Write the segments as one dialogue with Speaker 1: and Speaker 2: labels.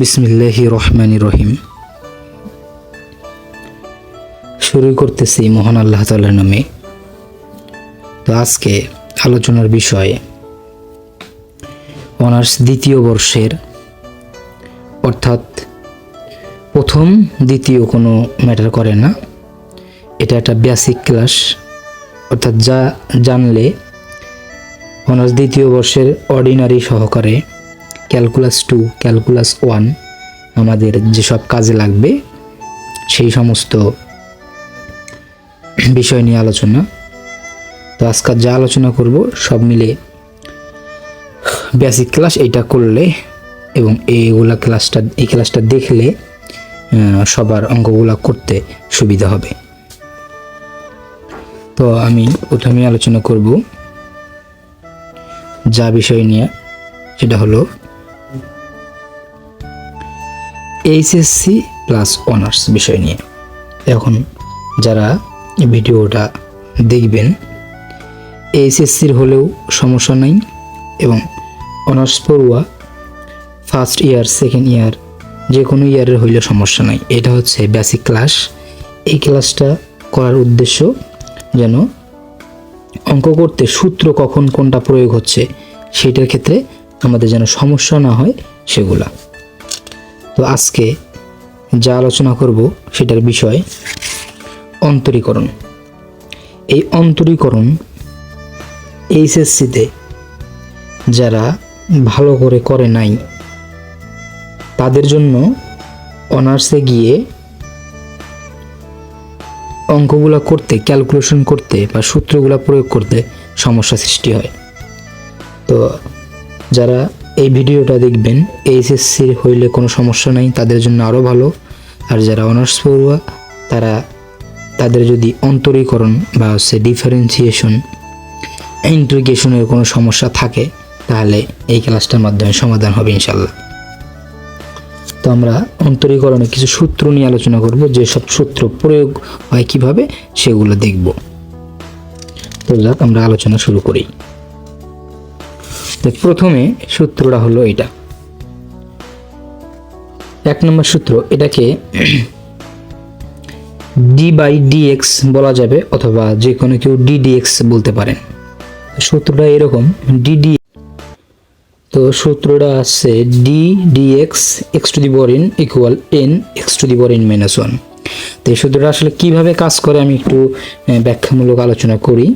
Speaker 1: বিসমিল্লাহি রহমানি রহিম। শুরু করতেছি মহান আল্লাহ তাআলার নামে। তো আজকে আলোচনার বিষয় অনার্স দ্বিতীয় বর্ষের, অর্থাৎ প্রথম দ্বিতীয় কোনো ম্যাটার করে না। এটা একটা বেসিক ক্লাস, অর্থাৎ যা জানলে অনার্স দ্বিতীয় বর্ষের অর্ডিনারি সহকারে ক্যালকুলাস টু, ক্যালকুলাস ওয়ান আমাদের যেসব কাজে লাগবে, সেই সমস্ত বিষয় নিয়ে আলোচনা। তো আজকাল যা আলোচনা করব সব মিলে বেসিক ক্লাস এইটা করলে এবং এইগুলা ক্লাসটা এই ক্লাসটা দেখলে সবার অঙ্কগুলা করতে সুবিধা হবে। তো আমি প্রথমে আলোচনা করব। যা বিষয় নিয়ে, সেটা হলো এইচএসসি প্লাস অনার্স বিষয় নিয়ে। এখন যারা ভিডিওটা দেখবেন এইচএসসির হলেও সমস্যা নাই এবং অনার্স পড়ুয়া ফার্স্ট ইয়ার সেকেন্ড ইয়ার যে কোনো ইয়ারের হইলেও সমস্যা নাই। এটা হচ্ছে বেসিক ক্লাস এই ক্লাসটা করার উদ্দেশ্য যেন অঙ্ক করতে সূত্র কখন কোনটা প্রয়োগ হচ্ছে, সেটার ক্ষেত্রে আমাদের যেন সমস্যা না হয় সেগুলা। তো আজকে যা আলোচনা করব সেটার বিষয় অন্তরীকরণ। এই অন্তরীকরণ এইচএসসিতে যারা ভালো করে করে নাই, তাদের জন্য অনার্সে গিয়ে অঙ্কগুলো করতে, ক্যালকুলেশন করতে বা সূত্রগুলো প্রয়োগ করতে সমস্যা সৃষ্টি হয়। তো যারা এই ভিডিওটা দেখবেন, এইচএসসির হইলে কোনো সমস্যা নাই, তাদের জন্য আরও ভালো। আর যারা অনার্স পড়ুয়া, তারা তাদের যদি অন্তরীকরণ বা হচ্ছে ডিফারেন্সিয়েশন ইন্টিগ্রেশনের কোনো সমস্যা থাকে, তাহলে এই ক্লাসটার মাধ্যমে সমাধান হবে ইনশাল্লাহ। তো আমরা অন্তরীকরণে কিছু সূত্র নিয়ে আলোচনা করব, যে সব সূত্র প্রয়োগ হয় কীভাবে, সেগুলো দেখব। তো যাক, আমরা আলোচনা শুরু করি। প্রথমে সূত্রটা হলো এটা। এক নম্বর সূত্র, এটাকে ডি বাই ডিএক্স বলা যাবে অথবা যে কোনো কেউ ডিডিএক্স বলতে পারেন। সূত্রটা এরকম ডিডি তো সূত্রটা আছে D D X X to the power N equal N X to the power N minus one তো এই সূত্রটা আসলে কীভাবে কাজ করে আমি একটু ব্যাখ্যামূলক আলোচনা করি।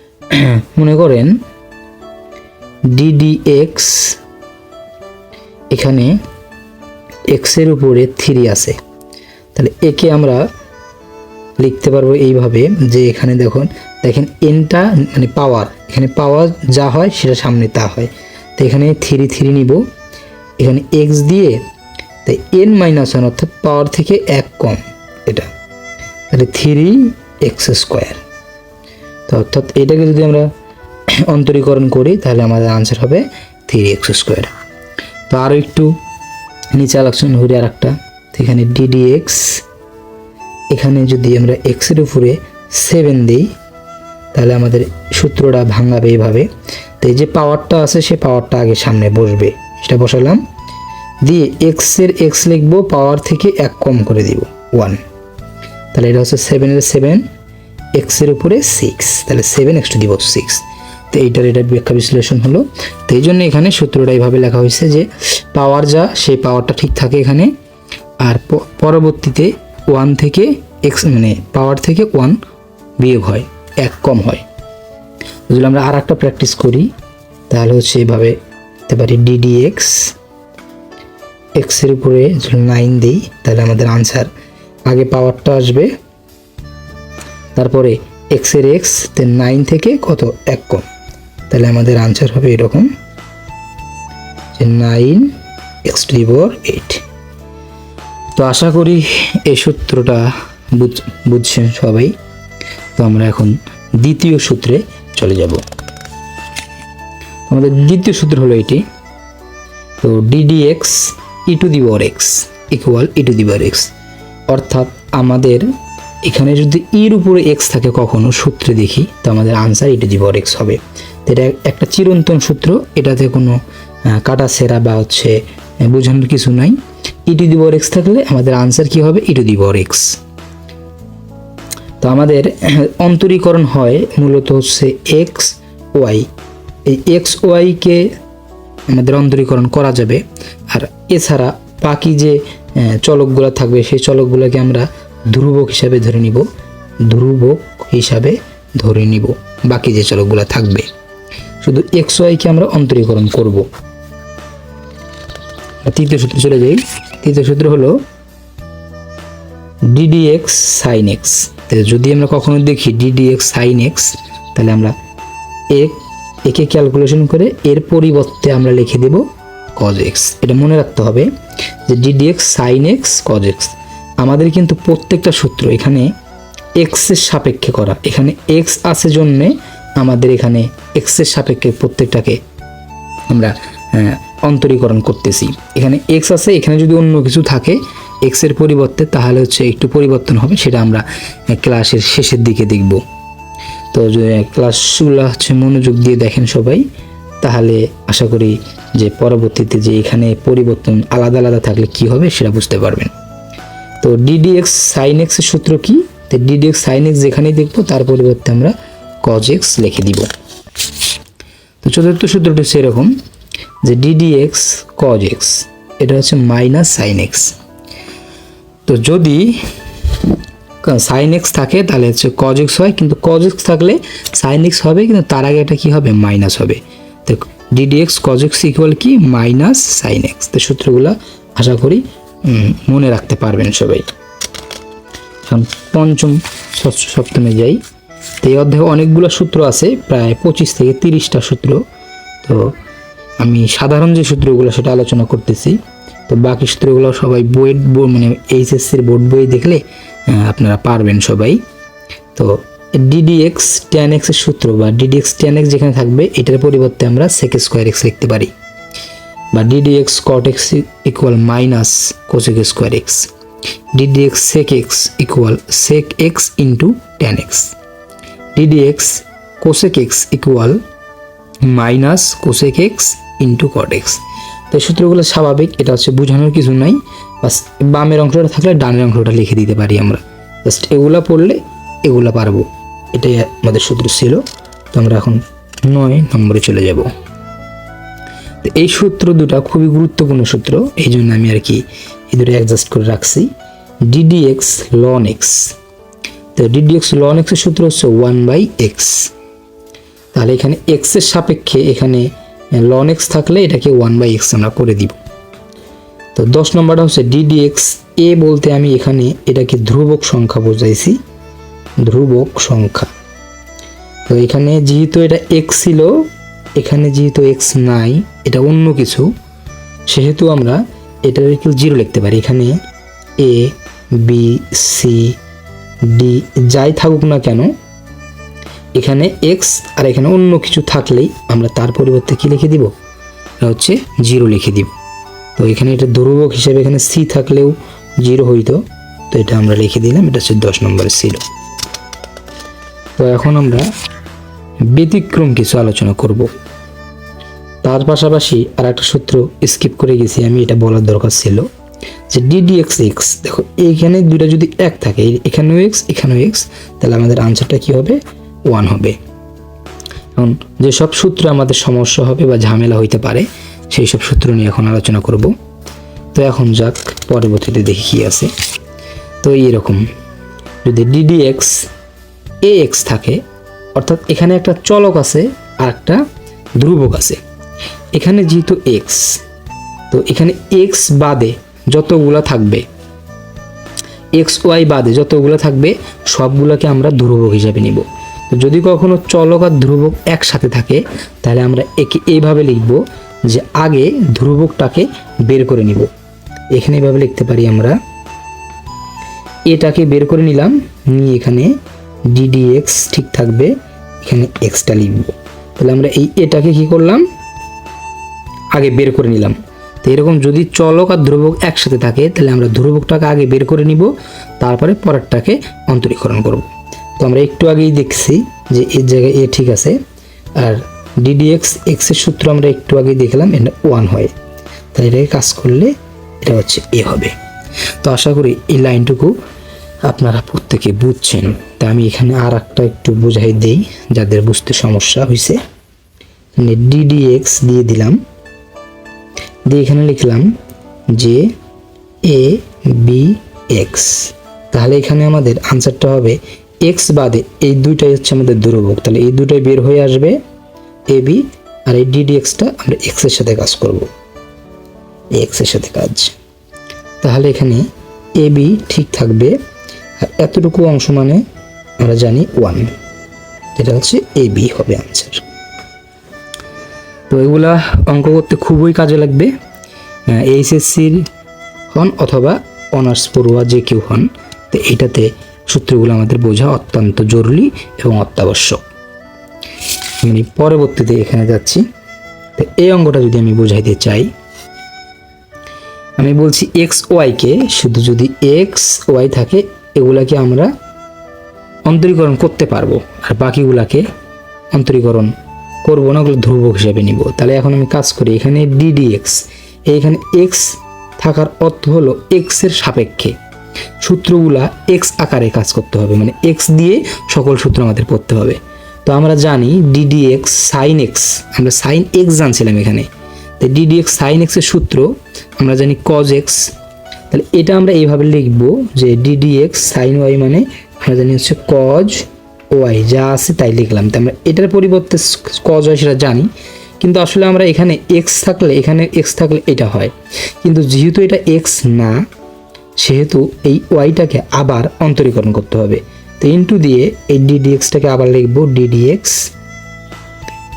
Speaker 1: মনে করেন ডিডিএক্স এখানে এক্সের উপরে থ্রি আছে। তাহলে একে আমরা লিখতে পারব এইভাবে যে এখানে দেখুন, দেখেন এনটা মানে পাওয়ার এখানে পাওয়ার যা হয় সেটা সামনে তা হয়। তো এখানে থ্রি থ্রি নিব। এখানে এক্স দিয়ে, তাই এন মাইনাস ওয়ান অর্থাৎ পাওয়ার থেকে এক কম এটা। তাহলে থ্রি এক্স স্কোয়ার তো অর্থাৎ এটাকে যদি আমরা অন্তরীকরণ করি, তাহলে আমাদের আনসার হবে থ্রি এক্স স্কোয়ার তো আরও একটু নিচে আলোচনা ঘুরে আর একটা এখানে ডিডিএক্স এখানে যদি আমরা এক্সের উপরে সেভেন দিই, তাহলে আমাদের সূত্রটা ভাঙাবে এইভাবে তো এই যে পাওয়ারটা আছে, সে পাওয়ারটা আগে সামনে বসবে। সেটা বসালাম। দিয়ে এক্সের এক্স লিখব পাওয়ার থেকে এক কম করে দিব ওয়ান তাহলে এটা হচ্ছে সেভেনের সেভেন এক্সের উপরে সিক্স তাহলে সেভেন এক্স টু দিব সিক্স তো এইটার এটা ব্যাখ্যা বিশ্লেষণ হলো। তো এই জন্য এখানে সূত্রটা এইভাবে লেখা হয়েছে যে পাওয়ার যা, সেই পাওয়ারটা ঠিক থাকে এখানে। আর পরবর্তীতে ওয়ান থেকে এক্স মানে পাওয়ার থেকে ওয়ান বিয়োগ হয়, এক কম হয়। যদি আমরা আর একটা প্র্যাকটিস করি, তাহলে হচ্ছে এইভাবে দিতে পারি ডিডিএক্স এক্সের উপরে যদি নাইন দিই, তাহলে আমাদের আনসার আগে পাওয়ারটা আসবে। তারপরে এক্সের এক্স তে নাইন থেকে কত? এক কম। তাহলে আমাদের আনসার হবে এরকম যে nine X to the power eight তো আশা করি এই সূত্রটা বুঝ- বুঝছেন সবাই। তো আমরা এখন দ্বিতীয় সূত্রে চলে যাব। আমাদের দ্বিতীয় সূত্র হলো এটি। তো D D X E to the power X equal E to the power X অর্থাৎ আমাদের এখানে যদি ইর উপরে এক্স থাকে কখনো সূত্রে দেখি, তো আমাদের answer E to the power X হবে। এটা একটা চিরন্তন সূত্র, এটাতে কোনো কাটা সেরা বা হচ্ছে বোঝানোর কিছু নাই। ই টু দি এক্স থাকলে আমাদের আনসার কি হবে? ই টু দি এক্স তো আমাদের, অন্তরীকরণ হয় মূলত হচ্ছে এক্স ওয়াই এই এক্স ওয়াইকে আমাদের অন্তরীকরণ করা যাবে। আর এছাড়া বাকি যে চলকগুলো থাকবে, সেই চলকগুলোকে আমরা ধ্রুবক হিসাবে ধরে নিব। ধ্রুবক হিসাবে ধরে নিব। বাকি যে চলকগুলো থাকবে। শুধু এক্স ওয়াইকে আমরা অন্তরীকরণ করব। তৃতীয় সূত্রে চলে যাই। তৃতীয় সূত্র হলো ডিডি এক্স সাইন এক্স যদি আমরা কখনো দেখি ডিডি এক্স সাইন এক্স তাহলে আমরা এক, একে ক্যালকুলেশন করে এর পরিবর্তে আমরা লিখে দেব কজ এক্স এটা মনে রাখতে হবে যে D D x sine x cos x আমাদের কিন্তু প্রত্যেকটা সূত্র এখানে এক্সের সাপেক্ষে করা। এখানে এক্স আছে জন্যে আমাদের এখানে এক্সের সাপেক্ষে প্রত্যেকটাকে আমরা অন্তরীকরণ করতেছি। এখানে এক্স আছে, এখানে যদি অন্য কিছু থাকে এক্সের পরিবর্তে, তাহলে হচ্ছে একটু পরিবর্তন হবে, সেটা আমরা ক্লাসের শেষের দিকে দেখব। তো ক্লাসগুলো হচ্ছে মনোযোগ দিয়ে দেখেন সবাই। তাহলে আশা করি যে পরবর্তীতে যে এখানে পরিবর্তন আলাদা আলাদা থাকলে কি হবে, সেটা বুঝতে পারবেন। তো ডিডিএক্স সাইন এক্সের সূত্র কি? তো ডিডিএক্স সাইন এক্স যেখানেই দেখব, তার পরিবর্তে আমরা কজ এক্স লিখে দিব। তো চতুর্থ সূত্রটি হচ্ছে এরকম যে ডিডিএক্স কজ এক্স এটা হচ্ছে মাইনাস সাইন এক্স তো যদি সাইন এক্স থাকে, তাহলে হচ্ছে কজ এক্স হয়, কিন্তু কজ এক্স থাকলে সাইন এক্স হবে, কিন্তু তার আগে এটা কি হবে? মাইনাস হবে। তো D D X cos X equal কি? মাইনাস সাইন এক্স তো সূত্রগুলো আশা করি মনে রাখতে পারবেন সবাই। এখন পঞ্চম সপ্তমে যাই। তো এই অধ্যায়ে অনেকগুলো সূত্র আছে, প্রায় পঁচিশ থেকে তিরিশটা সূত্র। তো আমি সাধারণ যে সূত্রগুলো সেটা আলোচনা করতেছি। তো বাকি সূত্রগুলো সবাই বইয়ের বই মানে এইচএসসির বোর্ড বই দেখলে আপনারা পারবেন সবাই। তো ডিডিএক্স টেন এক্সের সূত্র বা ডিডিএক্স টেন এক্স যেখানে থাকবে, এটার পরিবর্তে আমরা সেক স্কোয়ার এক্স লিখতে পারি। বা D D X cot X equal minus cosec square X D D X sec X equal sec X into tan X D D X cosec X equal minus cosec X into cot X তো এই সূত্রগুলো স্বাভাবিক, এটা হচ্ছে বোঝানোর কিছু নাই। বাস, বামের অংশটা থাকলে ডানের অংশটা লিখে দিতে পারি আমরা। জাস্ট এগুলা পড়লে এগুলা পারব। এটাই আমাদের সূত্র ছিল। তো আমরা এখন নয় নম্বরে চলে যাব। তো এই সূত্র দুটা খুবই গুরুত্বপূর্ণ সূত্র। এই জন্য আমি আর কি এই দুটো অ্যাডজাস্ট করে রাখছি। D D X ln X তো ডিডিএক্স লন এক্সের সূত্র হচ্ছে ওয়ান বাই এক্স তাহলে এখানে এক্সের সাপেক্ষে এখানে লন এক্স থাকলে এটাকে ওয়ান বাই এক্স আমরা করে দিব। তো দশ নম্বরটা হচ্ছে ডিডিএক্স এ বলতে আমি এখানে এটাকে ধ্রুবক সংখ্যা বোঝাইছি, ধ্রুবক সংখ্যা। তো এখানে যেহেতু এটা এক্স ছিল, এখানে যেহেতু এক্স নাই, এটা অন্য কিছু, সেহেতু আমরা এটার একটু জিরো লিখতে পারি। এখানে এ বি সি ডি যাই থাকুক না কেন, এখানে এক্স আর এখানে অন্য কিছু থাকলেই আমরা তার পরিবর্তে কি লিখে দিব? এটা হচ্ছে জিরো লিখে দিব। তো এখানে এটা ধ্রুবক হিসেবে এখানে সি থাকলেও জিরো হইতো, তো এটা আমরা লিখে দিলাম, এটা হচ্ছে দশ নম্বরে ছিল তো এখন আমরা ব্যতিক্রম কিছু আলোচনা করব। তার পাশাপাশি আর একটা সূত্র স্কিপ করে গেছি, আমি এটা বলার দরকার ছিল। যে ডিডিএক্স এক্স দেখো, এইখানে দুইটা যদি এক থাকে এখানেও এক্স এখানেও এক্স তাহলে আমাদের আনসারটা কি হবে? ওয়ান হবে। এখন যেসব সূত্র আমাদের সমস্যা হবে বা ঝামেলা হইতে পারে সেই সব সূত্র নিয়ে এখন আলোচনা করব। তো এখন যাক, পরবর্তীতে দেখি কি আছে। তো এইরকম, যদি ডিডি এক্স এ এক্স থাকে, অর্থাৎ এখানে একটা চলক আছে আর একটা ধ্রুবক আছে। এখানে যেহেতু এক্স তো এখানে এক্স বাদে যতগুলা থাকবে এক্স ওয়াই বাদে যতগুলো থাকবে, সবগুলোকে আমরা ধ্রুবক হিসাবে নিব। তো যদি কখনো চলক আর ধ্রুবক একসাথে থাকে, তাহলে আমরা একে এইভাবে লিখব যে আগে ধ্রুবকটাকে বের করে নিব। এখানে এভাবে লিখতে পারি আমরা, এটাকে বের করে নিলাম, নিয়ে এখানে ডিডিএক্স ঠিক থাকবে, এখানে এক্সটা লিখব। তাহলে আমরা এই এটাকে কি করলাম? আগে বের করে নিলাম। তো এরকম যদি চলক আর ধ্রুবক একসাথে থাকে, তাহলে আমরা ধ্রুবকটাকে আগে বের করে নিব, তারপরে পরেরটাকে অন্তরীকরণ করব। তো আমরা একটু আগেই দেখছি যে এর জায়গায় এ ঠিক আছে, আর ডিডিএক্স এক্সের সূত্র আমরা একটু আগেই দেখলাম, এটা ওয়ান হয়। তাই এটাকে কাজ করলে এটা হচ্ছে এ হবে। তো আশা করি এই লাইনটুকু আপনারা প্রত্যেকে বুঝছেন। তা আমি এখানে আর একটা একটু বোঝাই দেই, যাদের বুঝতে সমস্যা হয়েছে ডিডিএক্স দিয়ে দিলাম। দিয়ে এখানে লিখলাম যে এ বি এক্স তাহলে এখানে আমাদের আনসারটা হবে এক্স বাদে এই দুইটাই হচ্ছে আমাদের ধ্রুবক তাহলে এই দুটোই বের হয়ে আসবে এ বি আর এই ডিডি এক্সটা আমরা এক্সের সাথে কাজ করব। এক্সের সাথে কাজ। তাহলে এখানে এ বি ঠিক থাকবে। আর এতটুকু অংশ মানে আমরা জানি ওয়ান যেটা হচ্ছে এ বি হবে আনসার তো এগুলা অঙ্ক করতে খুবই কাজে লাগবে এইচএসসির হন অথবা অনার্স পড়ুয়া যে কেউ হন, তো এইটাতে সূত্রগুলো আমাদের বোঝা অত্যন্ত জরুরি এবং অত্যাবশ্যক। আমি পরবর্তীতে এখানে যাচ্ছি। তো এই অঙ্কটা যদি আমি বোঝাইতে চাই, আমি বলছি এক্স ওয়াইকে শুধু যদি এক্স ওয়াই থাকে, এগুলাকে আমরা অন্তরীকরণ করতে পারব, আর বাকিগুলাকে অন্তরীকরণ করব না, ওগুলো ধ্রুবক হিসাবে নিব। তাহলে এখন আমি কাজ করি, এখানে ডিডি এক্স এইখানে এক্স থাকার অর্থ হলো এক্সের সাপেক্ষে। সূত্রগুলা এক্স আকারে কাজ করতে হবে মানে এক্স দিয়ে সকল সূত্র আমাদের পড়তে হবে। তো আমরা জানি D D x sine x আমরা সাইন এক্স জানছিলাম এখানে। তো ডিডি এক্স সাইন এক্সের সূত্র আমরা জানি কজ এক্স তাহলে এটা আমরা এইভাবে লিখব যে ডিডি এক্স সাইন ওয়াই মানে আমরা জানি হচ্ছে কজ ওয়াই যা আছে তাই লিখলাম। তো আমরা এটার পরিবর্তে কজ ওয়াই সেটা জানি। কিন্তু আসলে আমরা এখানে এক্স থাকলে, এখানে এক্স থাকলে এটা হয়। কিন্তু যেহেতু এটা এক্স না, সেহেতু এই ওয়াইটাকে আবার অন্তরীকরণ করতে হবে। তো ইন্টু দিয়ে এই ডিডিএক্সটাকে আবার লিখব ডিডিএক্স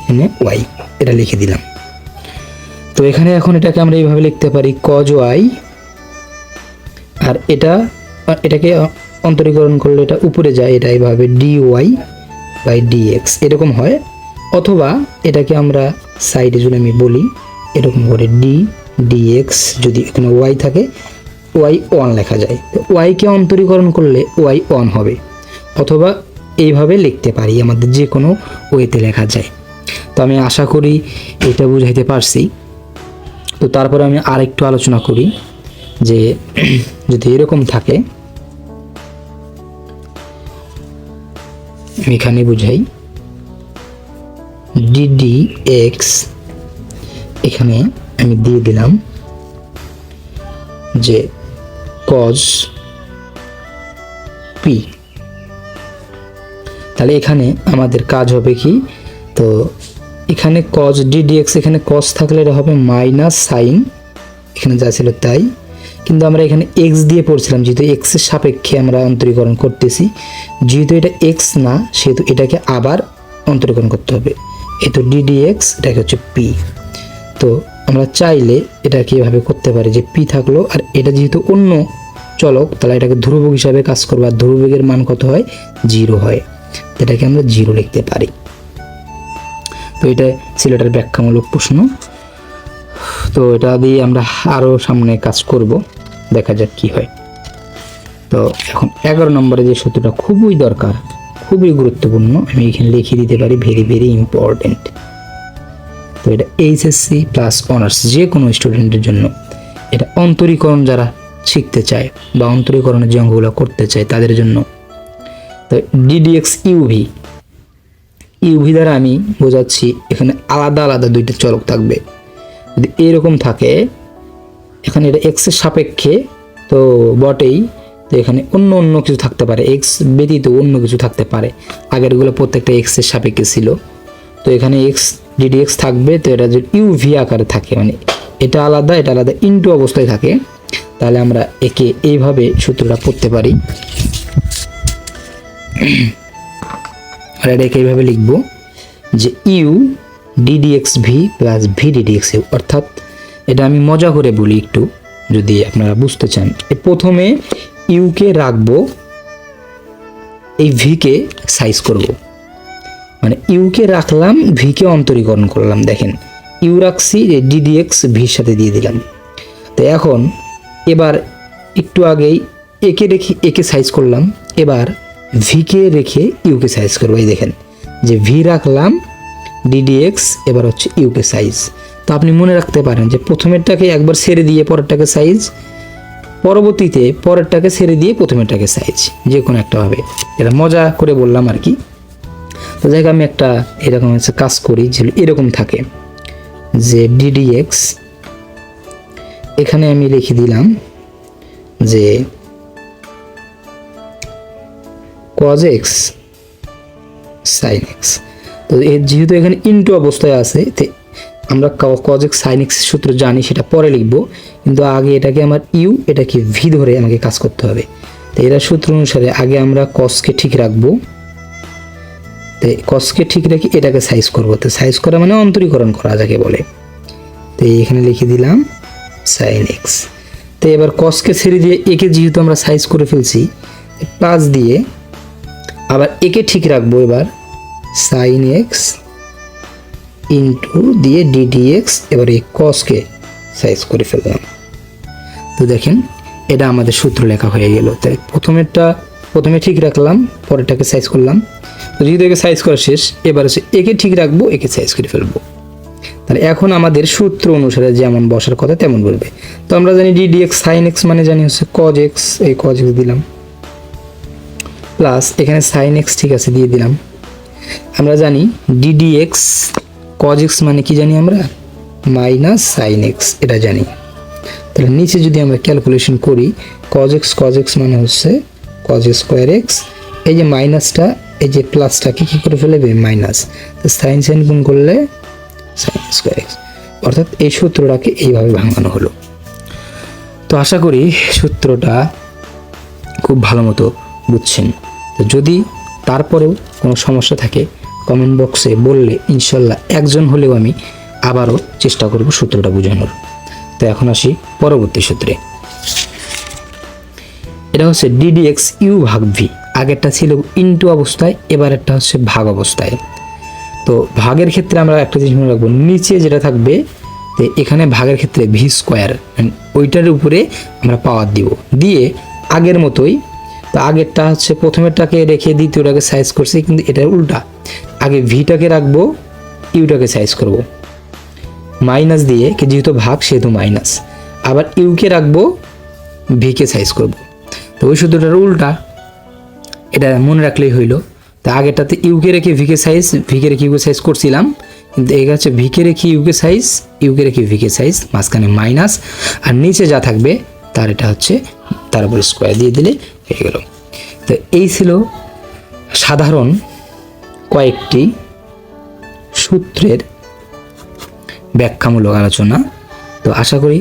Speaker 1: এখানে ওয়াই এটা লিখে দিলাম। তো এখানে এখন এটাকে আমরা এইভাবে লিখতে পারি কজ ওয়াই আর এটা, এটাকে অন্তরীকরণ করলে এটা উপরে যায়, এটা এইভাবে ডি ওয়াই বাই ডিএক্স এরকম হয়। অথবা এটাকে আমরা সাইডে যদি আমি বলি, এরকম করে ডি ডিএক্স যদি এখানে ওয়াই থাকে ওয়াই ওয়ান লেখা যায়। তো ওয়াইকে অন্তরীকরণ করলে ওয়াই ওয়ান হবে। অথবা এইভাবে লিখতে পারি, আমাদের যে কোনো ওয়েতে লেখা যায়। তো আমি আশা করি এটা বুঝাইতে পারছি। তো তারপরে আমি আরেকটু আলোচনা করি, যে যদি এরকম থাকে আমি এখানে বুঝাই। ডিডি এক্স এখানে আমি দিয়ে দিলাম যে কজ পি তাহলে এখানে আমাদের কাজ হবে কি? তো এখানে কজ ডিডিএক্স এখানে কজ থাকলে এটা হবে মাইনাস সাইন এখানে যা ছিল তাই। কিন্তু আমরা এখানে এক্স দিয়ে পড়ছিলাম, যেহেতু এক্সের সাপেক্ষে আমরা অন্তরীকরণ করতেছি। যেহেতু এটা এক্স না, সেহেতু এটাকে আবার অন্তরীকরণ করতে হবে। এই তো ডিডিএক্স এটাকে হচ্ছে পি তো আমরা চাইলে এটাকে এভাবে করতে পারি যে পি থাকল, আর এটা যেহেতু অন্য চলক, তাহলে এটাকে ধ্রুবক হিসাবে কাজ করব, আর ধ্রুবকের মান কত হয়? জিরো হয়। এটাকে আমরা জিরো লিখতে পারি। তো এটা ছিল এটার ব্যাখ্যামূলক প্রশ্ন। তো এটা দিয়ে আমরা আরও সামনে কাজ করব। দেখা যাক কি হয়। তো এখন এগারো নম্বরে যে সূত্রটা খুবই দরকার, খুবই গুরুত্বপূর্ণ, আমি এখানে লিখে দিতে পারি ভেরি ভেরি ইম্পর্টেন্ট তো এটা এইচএসসি প্লাস অনার্স যে কোনো স্টুডেন্টের জন্য। এটা অন্তরীকরণ যারা শিখতে চায় বা অন্তরীকরণের যে অঙ্কগুলো করতে চায় তাদের জন্য। তো ডিডিএক্স ইউভি ইউভি দ্বারা আমি বোঝাচ্ছি এখানে আলাদা আলাদা দুইটা চলক থাকবে। যদি এরকম থাকে এখানে এটা এক্সের সাপেক্ষে তো বটেই, তো এখানে অন্য অন্য কিছু থাকতে পারে। এক্স ব্যতীত অন্য কিছু থাকতে পারে। আগেরগুলো প্রত্যেকটা এক্সের সাপেক্ষে ছিল। তো এখানে এক্স ডিডি এক্স থাকবে, তো এটা যদি ইউভি আকারে থাকে মানে এটা আলাদা এটা আলাদা ইনটু অবস্থায় থাকে। তাহলে আমরা একে এইভাবে সূত্রটা পড়তে পারি। আর এটা একে এইভাবে লিখব যে U D D X V plus V D D X U অর্থাৎ এটা আমি মজা করে বলি একটু, যদি আপনারা বুঝতে চান। প্রথমে ইউকে রাখব, এই ভিকে সাইজ করব। মানে ইউকে রাখলাম ভিকে অন্তরীকরণ করলাম, দেখেন। ইউ রাখছি ডিডিএক্স ভির সাথে দিয়ে দিলাম। তো এখন এবার একটু আগেই একে রেখে একে সাইজ করলাম, এবার ভিকে রেখে ইউকে সাইজ করব, এই দেখেন। যে ভি রাখলাম ডিডিএক্স এবার হচ্ছে ইউকে সাইজ তো আপনি মনে রাখতে পারেন যে প্রথমেরটাকে একবার ছেড়ে দিয়ে পরেরটাকে সাইজ পরবর্তীতে পরেরটাকে ছেড়ে দিয়ে প্রথমেরটাকে সাইজ যে কোনো একটা ভাবে এটা মজা করে বললাম আর কি। তো যাই আমি একটা এরকম হচ্ছে কাজ করি যে এরকম থাকে যে ডিডিএক্স এখানে আমি লিখে দিলাম যে কজ এক্স সাইন এক্স তো যেহেতু এখানে ইনটু অবস্থায় আছে আমরা কজ এক্স সাইন এক্স সূত্র জানি, সেটা পরে লিখব। কিন্তু আগে এটাকে আমার ইউ, এটাকে ভি ধরে আমাকে কাজ করতে হবে। তো এরা সূত্র অনুসারে আগে আমরা কসকে ঠিক রাখব। তো কসকে ঠিক রেখে এটাকে সাইজ করব। তো সাইজ করা মানে অন্তরীকরণ করা যাকে বলে। তো এখানে লিখে দিলাম সাইন এক্স তো এবার কসকে ছেড়ে দিয়ে একে যেহেতু আমরা সাইজ করে ফেলছি প্লাস দিয়ে আবার একে ঠিক রাখব এবার সাইন এক্স ইন্টু দিয়ে ডিডিএক্স এবার এই কসকে সাইজ করে ফেললাম। তো দেখেন, এটা আমাদের সূত্র লেখা হয়ে গেল। তাই প্রথমেরটা, প্রথমে ঠিক রাখলাম, পরেরটাকে সাইজ করলাম। তো যেহেতু একে সাইজ করা শেষ, এবার হচ্ছে একে ঠিক রাখব, একে সাইজ করে ফেলব। তাহলে এখন আমাদের সূত্র অনুসারে যেমন বসার কথা তেমন বলবে। তো আমরা জানি ডিডিএক্স সাইন এক্স মানে জানি হচ্ছে কজ এক্স এই কজ এক্স দিলাম। প্লাস এখানে সাইন এক্স ঠিক আছে, দিয়ে দিলাম। আমরা জানি ডিডিএক্স কজ এক্স মানে কি জানি আমরা? মাইনাস সাইন এক্স এটা জানি। তাহলে নিচে যদি আমরা ক্যালকুলেশন করি কজ এক্স কজ এক্স মানে হচ্ছে কজ স্কোয়ার এক্স এই যে মাইনাসটা এই যে প্লাসটাকে কী করে ফেলবে? মাইনাস তো সাইন সাইন গুণ করলে সাইন স্কোয়ার এক্স অর্থাৎ এই সূত্রটাকে এইভাবে ভাঙানো হলো। তো আশা করি সূত্রটা খুব ভালো মতো বুঝছেন। তো যদি তারপরেও কোনো সমস্যা থাকে কমেন্ট বক্সে বললে ইনশাল্লাহ একজন হলেও আমি আবারও চেষ্টা করব সূত্রটা বোঝানোর। তো এখন আসি পরবর্তী সূত্রে। এটা হচ্ছে ডিডিএক্স ইউ ভাগ ভি আগেরটা ছিল ইনটু অবস্থায়, এবার একটা হচ্ছে ভাগ অবস্থায়। তো ভাগের ক্ষেত্রে আমরা একটা জিনিস মনে রাখব, নিচে যেটা থাকবে, তো এখানে ভাগের ক্ষেত্রে ভি স্কোয়ার ওইটার উপরে আমরা পাওয়ার দিব। দিয়ে আগের মতোই, তো আগেরটা হচ্ছে প্রথমেরটাকে রেখে দ্বিতীয়টাকে সাইজ করছি, কিন্তু এটার উল্টা। আগে ভিটাকে রাখব, ইউটাকে সাইজ করব। মাইনাস দিয়ে যেহেতু ভাগ, সেহেতু মাইনাস আবার ইউকে রাখব, ভিকে সাইজ করব। তো ওই সূত্রটার উল্টা, এটা মনে রাখলেই হইল। তা আগেরটাতে ইউকে রেখে ভিকে সাইজ ভিকে রেখে ইউকে সাইজ করছিলাম। কিন্তু এই হচ্ছে ভিকে রেখে ইউকে সাইজ ইউকে রেখে ভিকে সাইজ মাঝখানে মাইনাস আর নিচে যা থাকবে, তার এটা হচ্ছে, তার উপর স্কোয়ার দিয়ে দিলে হয়ে গেল। তো এই ছিল সাধারণ কয়েকটি সূত্রের ব্যাখ্যামূলক আলোচনা। তো আশা করি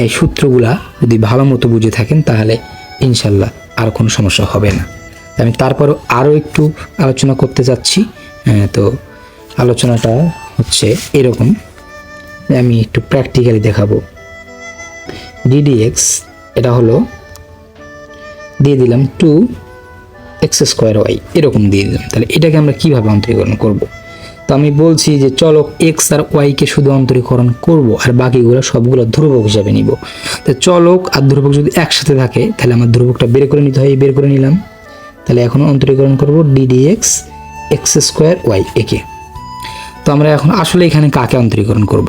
Speaker 1: এই সূত্রগুলা যদি ভালো মতো বুঝে থাকেন তাহলে ইনশাল্লাহ আর কোনো সমস্যা হবে না। আমি তারপরও আরও একটু আলোচনা করতে যাচ্ছি। হ্যাঁ, তো আলোচনাটা হচ্ছে এরকম। আমি একটু প্র্যাকটিক্যালি দেখাবো। ডিডিএক্স এটা হলো দিয়ে দিলাম টু এক্স স্কোয়ার ওয়াই এরকম দিয়ে দিলাম। তাহলে এটাকে আমরা কীভাবে অন্তরীকরণ করব? তো আমি বলছি যে চলক এক্স আর ওয়াইকে শুধু অন্তরীকরণ করব আর বাকিগুলো সবগুলো ধ্রুবক হিসাবে নিব। তো চলক আর ধ্রুবক যদি একসাথে থাকে, তাহলে আমার ধ্রুবকটা বের করে নিতে হয়, বের করে নিলাম। তাহলে এখন অন্তরীকরণ করব D D X X X square Y একে। তো আমরা এখন আসলে এখানে কাকে অন্তরীকরণ করব?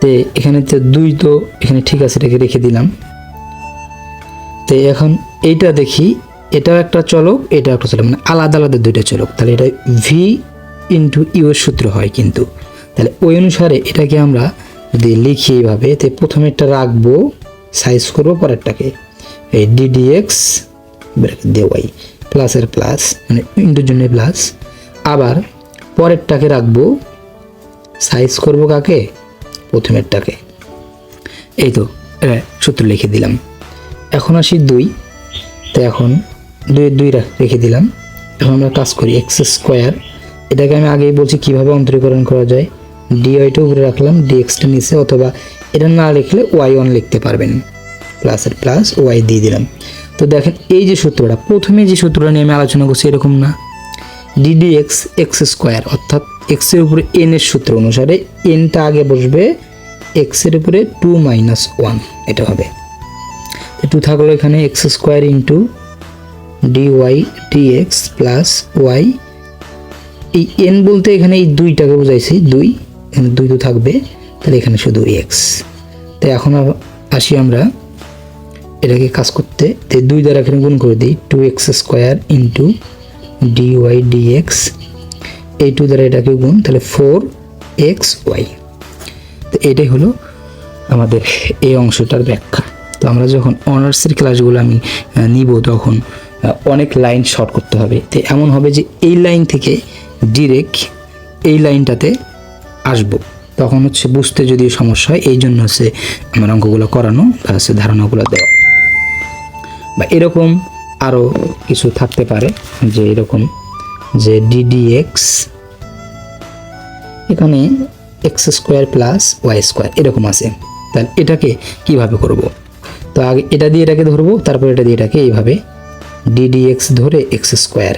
Speaker 1: তো এখানে তো দুই তো এখানে ঠিক আছে রেখে রেখে দিলাম। তো এখন এইটা দেখি এটাও একটা চলক এটা একটা চলক মানে আলাদা আলাদা দুইটা চলক। তাহলে এটা ভি ইন্টু ইউ এর সূত্র হয় কিন্তু। তাহলে ওই অনুসারে এটাকে আমরা যদি লিখি এইভাবে, তো প্রথমেরটা রাখব সাইজ করব, পরেরটাকে। এই ডিডিএক্স দিয়ে ওয়াই প্লাসের প্লাস মানে ইন্টুর জন্য প্লাস আবার পরেরটাকে রাখব সাইজ করব কাকে? প্রথমেরটাকে। এই তো সূত্র লিখে দিলাম। এখন আসি দুই, তো এখন দুই দুই রাখ- দিলাম। এখন আমরা কাজ করি এক্স স্কোয়ার এটাকে আমি আগেই বলছি কীভাবে অন্তরীকরণ করা যায়। ডি ওয়াইটা উপরে রাখলাম ডি এক্সটা নিচে, অথবা এটা না লিখলে ওয়াই ওয়ান লিখতে পারবেন। প্লাসের প্লাস ওয়াই দিয়ে দিলাম। তো দেখেন, এই যে সূত্রটা, প্রথমে যে সূত্রটা নিয়ে আমি আলোচনা করছি এরকম না। ডিডি এক্স এক্স স্কোয়ার অর্থাৎ এক্সের উপরে এন এর সূত্র অনুসারে এনটা আগে বসবে এক্সের উপরে টু মাইনাস ওয়ান এটা হবে। টু থাকল এখানে X square into D Y D X plus Y এই এন বলতে এখানে এই দুইটাকে বোঝাইছি, দুই, এখানে দুই তো থাকবে, তাহলে এখানে শুধু এক্স তাই এখন আসি আমরা এটাকে কাজ করতে তাই দুই দ্বারা এখানে গুণ করে দিই two X square into D Y D X এই টু দ্বারা এটাকে গুণ, তাহলে ফোর এক্স ওয়াই তো এটাই হলো আমাদের এই অংশটার ব্যাখ্যা। তো আমরা যখন অনার্সের ক্লাসগুলো আমি নিব তখন অনেক লাইন শর্ট করতে হবে। তো এমন হবে যে এই লাইন থেকে ডিরেক্ট এই লাইনটাতে আসব। তখন হচ্ছে বুঝতে যদি সমস্যা হয়, এই জন্য হচ্ছে আমার অঙ্কগুলো করানো বা হচ্ছে ধারণাগুলো দেওয়া। বা এরকম আরও কিছু থাকতে পারে যে এরকম যে ডিডিএক্স এখানে X square plus Y square এরকম আছে। তাহলে এটাকে কীভাবে করব? তো আগে এটা দিয়ে এটাকে ধরবো, তারপর এটা দিয়ে এটাকে এইভাবে ডিডিএক্স ধরে এক্স স্কোয়ার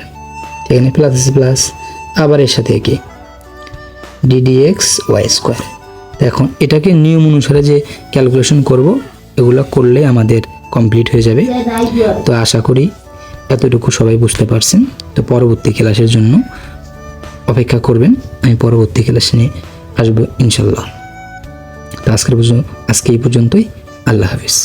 Speaker 1: এখানে প্লাস প্লাস আবার এর সাথে কি ডিডিএক্স ওয়াই স্কোয়ার এখন এটাকে নিয়ম অনুসারে যে ক্যালকুলেশন করব, এগুলো করলে আমাদের কমপ্লিট হয়ে যাবে। তো আশা করি এতটুকু সবাই বুঝতে পারছেন। তো পরবর্তী ক্লাসের জন্য অপেক্ষা করবেন। আমি পরবর্তী ক্লাস নিয়ে আসব ইনশাল্লাহ। তো আজকের পর্যন্ত আজকে এই পর্যন্তই। আল্লাহ হাফিজ।